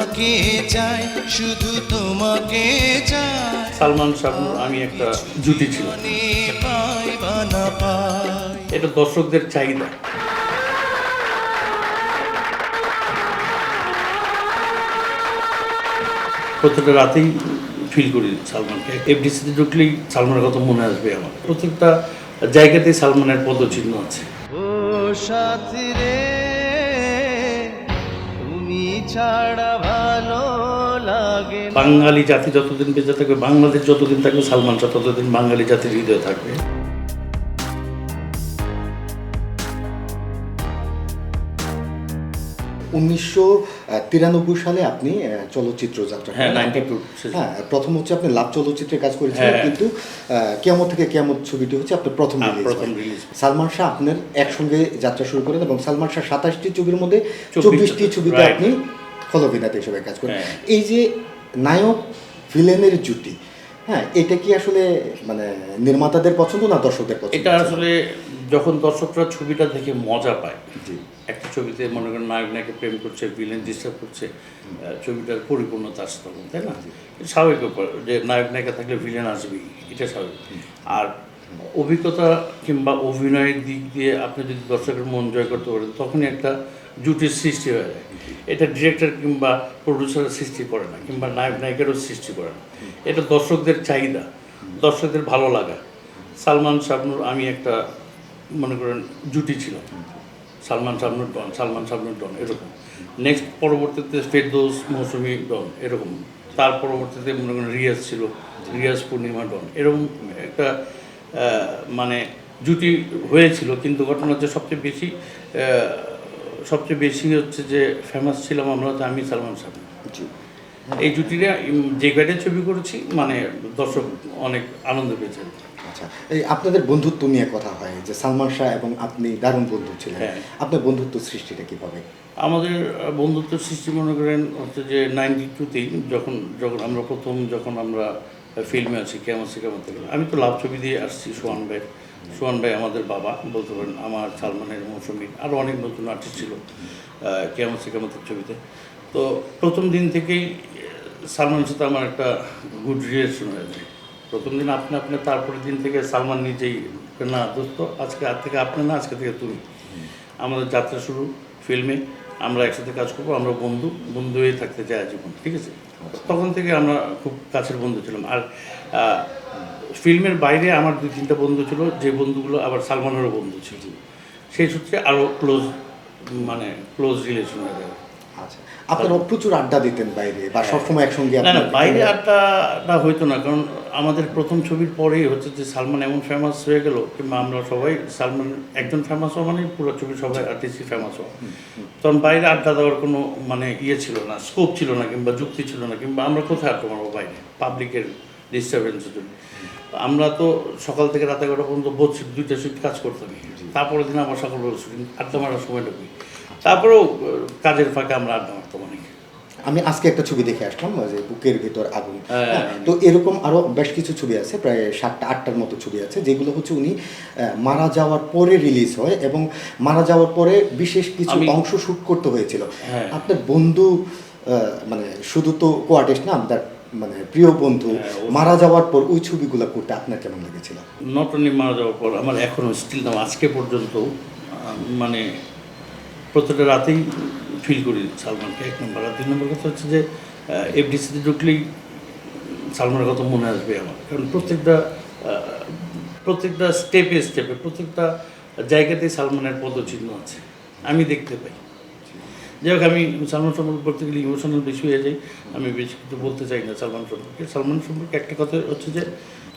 তোমাকে চাই শুধু তোমাকে চাই। সালমান শাহনুর আমি একটা জুটি ছিল। এটা দর্শকদের চাহিদা। প্রত্যেকটা রাতেই ফিল করি সালমানকে। এফডিসিতে ঢুকলেই সালমানের কথা মনে আসবে আমার। প্রত্যেকটা জায়গাতেই সালমানের পদচিহ্ন আছে। ও সাথী রে তুমি ছাড়া। বাঙালি জাতি যতদিন বেঁচে থাকবে বাংলাদেশ যতদিন থাকবে সালমান শাহ ততদিন বাঙালি জাতির হৃদয়ে থাকবে উনিশশো তিরানব্বই সালে আপনি চলচ্চিত্র যাত্রা হ্যাঁ। হ্যাঁ প্রথম হচ্ছে আপনি লাভ চলচ্চিত্রে কাজ করেছিলেন হ্যাঁ। কিন্তু কেমন থেকে কেমন ছবিটি হচ্ছে আপনার প্রথম হ্যাঁ, release। সালমান শাহ আপনার একসঙ্গে যাত্রা শুরু করেন এবং সালমান শাহ সাতাশটি ছবির মধ্যে চব্বিশটি ছবিতে আপনি ফল অভিনেতা হিসেবে কাজ করেন। হ্যাঁ। এই যে নায়ক ভিলেনের জুটি হ্যাঁ এটা কি আসলে মানে নির্মাতাদের পছন্দ না দর্শকদের পছন্দ? এটা আসলে যখন দর্শকরা ছবিটা দেখে মজা পায় জি। একটা ছবিতে মনে করেন নায়ক নায়কে প্রেম করছে ভিলেন ডিস্টার্ব করছে ছবিটার পরিপূর্ণতা আসতে তখন তাই না? স্বাভাবিক ব্যাপার যে নায়ক নায়িকা থাকলে ভিলেন আসবেই এটা স্বাভাবিক। আর অভিজ্ঞতা কিংবা অভিনয়ের দিক দিয়ে আপনি যদি দর্শকের মন জয় করতে পারেন, তখনই একটা জুটির সৃষ্টি হয়ে যায়। এটা ডিরেক্টর কিংবা প্রডিউসারের সৃষ্টি করে না, কিংবা নায়ক, নায়িকারও সৃষ্টি করে না। এটা দর্শকদের চাহিদা, দর্শকদের ভালো লাগা। সালমান শাবনুর, আমি একটা মনে করেন জুটি ছিল সালমান শাবনুর ডন, সালমান শাবনুর ডন, এরকম। নেক্সট পরবর্তীতে ফেরদৌস মৌসুমি ডন, এরকম। তার পরবর্তীতে মনে করেন রিয়াজ ছিল, রিয়াজ পূর্ণিমা ডন, এরকম একটা মানে জুটি হয়েছিল কিন্তু ঘটনা হচ্ছে সবচেয়ে বেশি সবচেয়ে বেশি হচ্ছে যে ফেমাস ছিলাম আমরা হচ্ছে আমি সালমান জি। এই জুটিটা যে কয়টা ছবি করেছি মানে দর্শক অনেক আনন্দ পেয়েছে আচ্ছা এই আপনাদের বন্ধুত্ব নিয়ে কথা হয় যে সালমান শাহ এবং আপনি দারুণ বন্ধু ছিলেন। হ্যাঁ। আপনার বন্ধুত্ব সৃষ্টিটা কীভাবে? আমাদের বন্ধুত্ব সৃষ্টি মনে করেন হচ্ছে যে নাইনটি টুতেই যখন যখন আমরা প্রথম যখন আমরা ফিল্মে আছি, কেমন সে কেমন থেকে আমি তো লাভ ছবি দিয়ে আসছি, সোহান ভাই। সোহান ভাই আমাদের বাবা, বলতে পারেন আমার সালমানের মৌসুমি আরও অনেক নতুন আর্টিস্ট ছিল। কেমন সে কেমতের ছবিতে? তো প্রথম দিন থেকেই সালমানের সাথে আমার একটা গুড রিলেশন হয়ে যায়। প্রথম দিন আপনি আপনি, তারপরের দিন থেকে সালমান নিজেই না, দোস্ত, আজকে আজ থেকে আপনি না, আজকে থেকে তুমি। আমাদের যাত্রা শুরু ফিল্মে আমরা একসাথে কাজ করব আমরা বন্ধু বন্ধু হয়ে থাকতে চাই আজীবন ঠিক আছে? তখন থেকে আমরা খুব কাছের বন্ধু ছিলাম। আর ফিল্মের বাইরে আমার দুই তিনটা বন্ধু ছিল যে বন্ধুগুলো আবার সালমানেরও বন্ধু ছিল। সেই সূত্রে আরও ক্লোজ মানে ক্লোজ রিলেশন হয়ে যায় আচ্ছা। আপনারা প্রচুর আড্ডা দিতেন বাইরে বা সবসময় একসঙ্গে হ্যাঁ। না না বাইরে আড্ডাটা হইতো না কারণ আমাদের প্রথম ছবির পরেই হচ্ছে যে সালমান এমন ফেমাস হয়ে গেল কিংবা আমরা সবাই সালমান একজন ফেমাস হওয়া মানে পুরো ছবির সবাই আর্টিস্টই ফেমাস হওয়া। তখন বাইরে আড্ডা দেওয়ার কোনো মানে ইয়ে ছিল না স্কোপ ছিল না কিংবা যুক্তি ছিল না কিংবা আমরা কোথায় আড্ডা মারবো বাইরে? পাবলিকের ডিস্টারবেন্সের জন্য। আমরা তো সকাল থেকে রাতে এগারোটা পর্যন্ত বসছি দুইটা শিফট কাজ করতাম। তারপরের দিন আবার সকালবেলা শুটিং আড্ডা মারার সময়টা তারপরেও কাজের ফাঁকে আমরা আড্ডা মারতাম অনেক আমি আজকে একটা ছবি দেখে আসলাম যে বুকের ভিতর আগুন হ্যাঁ। হ্যাঁ, তো এরকম আরও বেশ কিছু ছবি আছে প্রায় সাতটা আটটার মতো ছবি আছে যেগুলো হচ্ছে উনি মারা যাওয়ার পরে রিলিজ হয় এবং মারা যাওয়ার পরে বিশেষ কিছু অংশ করতে হয়েছিল হ্যাঁ। আপনার বন্ধু মানে শুধু তো কো আর্টিস্ট না আপনার মানে প্রিয় বন্ধু হ্যাঁ, মারা যাওয়ার পর ওই ছবিগুলো করতে আপনার কেমন লেগেছিল নট অনলি মারা যাওয়ার পর আমার এখনও স্টিল আজকে পর্যন্ত মানে প্রত্যেকটা রাতেই ফিল করি সালমানকে, এক নম্বর। আর দুই নম্বর কথা হচ্ছে যে এফডিসিতে ঢুকলেই সালমানের কথা মনে আসবে আমার। কারণ প্রত্যেকটা প্রত্যেকটা স্টেপে স্টেপে প্রত্যেকটা জায়গাতেই সালমানের পদচিহ্ন আছে। আমি দেখতে পাই। যাই হোক, আমি সালমান সম্পর্কে বলতে গেলে ইমোশনাল বেশি হয়ে যাই। আমি বেশি কিছু বলতে চাই না সালমান সম্পর্কে। সালমান সম্পর্কে একটা কথা হচ্ছে যে,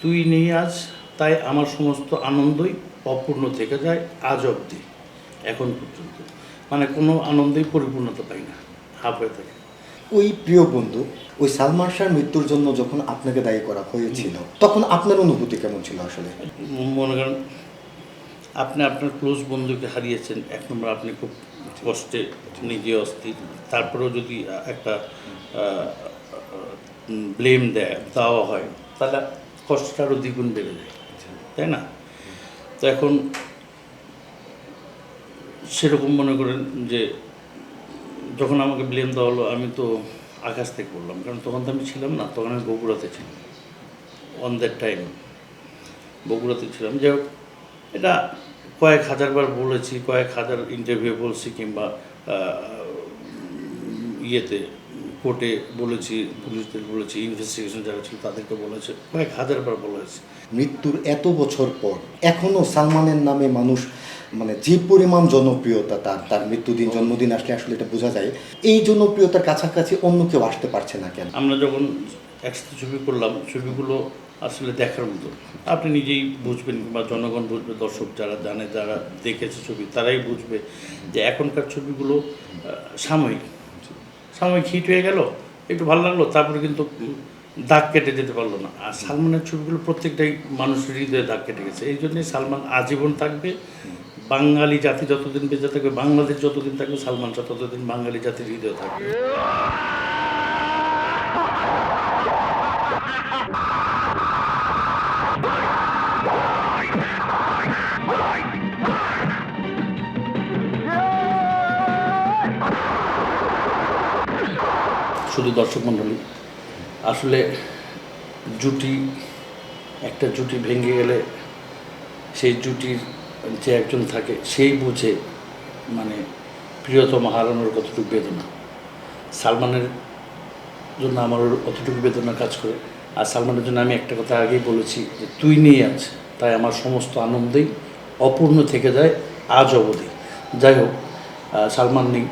তুই নেই আজ, তাই আমার সমস্ত আনন্দই অপূর্ণ থেকে যায় আজ অবধি, এখন পর্যন্ত। মানে কোনো আনন্দেই পরিপূর্ণতা পাই না হাফ হয়ে থাকে। ওই প্রিয় বন্ধু ওই সালমান শাহর মৃত্যুর জন্য যখন আপনাকে দায়ী করা হয়েছিল তখন আপনার অনুভূতি কেমন ছিল আসলে? মনে করেন আপনি আপনার ক্লোজ বন্ধুকে হারিয়েছেন এক নম্বর আপনি খুব কষ্টে নিজে অস্থির তারপরেও যদি একটা ব্লেম দেয় দেওয়া হয় তাহলে কষ্টটা আরও দ্বিগুণ বেড়ে যায় তাই না? তো এখন সেরকম মনে করেন যে যখন আমাকে ব্লেম দেওয়া হলো, আমি তো আকাশ থেকে বললাম কারণ তখন তো আমি ছিলাম না, তখন আমি বগুড়াতে ছিলাম। অন দ্যাট টাইম বগুড়াতে ছিলাম। যে হোক, এটা কয়েক হাজারবার বলেছি, কয়েক হাজার ইন্টারভিউ বলছি কিংবা ইয়েতে কোর্টে বলেছি পুলিশদের বলেছি ইনভেস্টিগেশন যারা ছিল তাদেরকে বলেছে কয়েক হাজারবার বলা হয়েছে। মৃত্যুর এত বছর পর এখনও সালমানের নামে মানুষ মানে যে পরিমাণ জনপ্রিয়তা তার তার মৃত্যুদিন জন্মদিন আসলে আসলে এটা বোঝা যায় এই জনপ্রিয়তার কাছাকাছি অন্য কেউ আসতে পারছে না কেন? আমরা যখন একসাথে ছবি করলাম ছবিগুলো আসলে দেখার মতো। আপনি নিজেই বুঝবেন বা জনগণ বুঝবে দর্শক যারা জানে যারা দেখেছে ছবি তারাই বুঝবে যে এখনকার ছবিগুলো সাময়িক। সাময়িক হিট হয়ে গেল, একটু ভালো লাগল, তারপরে কিন্তু দাগ কেটে যেতে পারল না। আর সালমানের ছবিগুলো প্রত্যেকটাই মানুষের হৃদয়ে দাগ কেটে গেছে। এই জন্যই সালমান আজীবন থাকবে। বাঙালি জাতি যতদিন বেঁচে থাকবে, বাংলাদেশ যতদিন থাকবে, সালমান শাহ ততদিন বাঙালি জাতির হৃদয়ে থাকবে। শুধু দর্শক মণ্ডলী, আসলে জুটি, একটা জুটি ভেঙে গেলে সেই জুটির যে একজন থাকে, সেই বুঝে মানে প্রিয়তম হারানোর কতটুকু বেদনা। সালমানের জন্য আমার অতটুকু বেদনা কাজ করে। আর সালমানের জন্য আমি একটা কথা আগেই বলেছি যে, তুই নিয়ে আছে তাই আমার সমস্ত আনন্দেই অপূর্ণ থেকে যায়, আজ অবধি। যাই হোক সালমান নেই,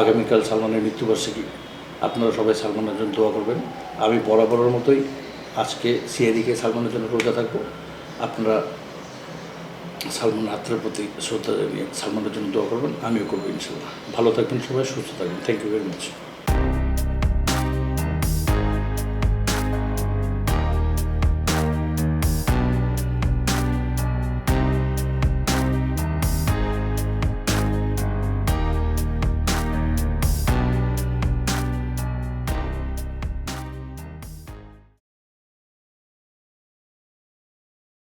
আগামীকাল সালমানের মৃত্যুবার্ষিকী। আপনারা সবাই সালমানের জন্য দোয়া করবেন। আমি বরাবরের মতোই আজকে সিআইডিকে সালমানের জন্য রোজা থাকব। আপনারা সালমান আত্মার প্রতি শ্রদ্ধা জানিয়ে সালমানের জন্য দোয়া করবেন। আমিও করব ইনশাল্লাহ ভালো থাকবেন সবাই, সুস্থ থাকবেন। Thank you very much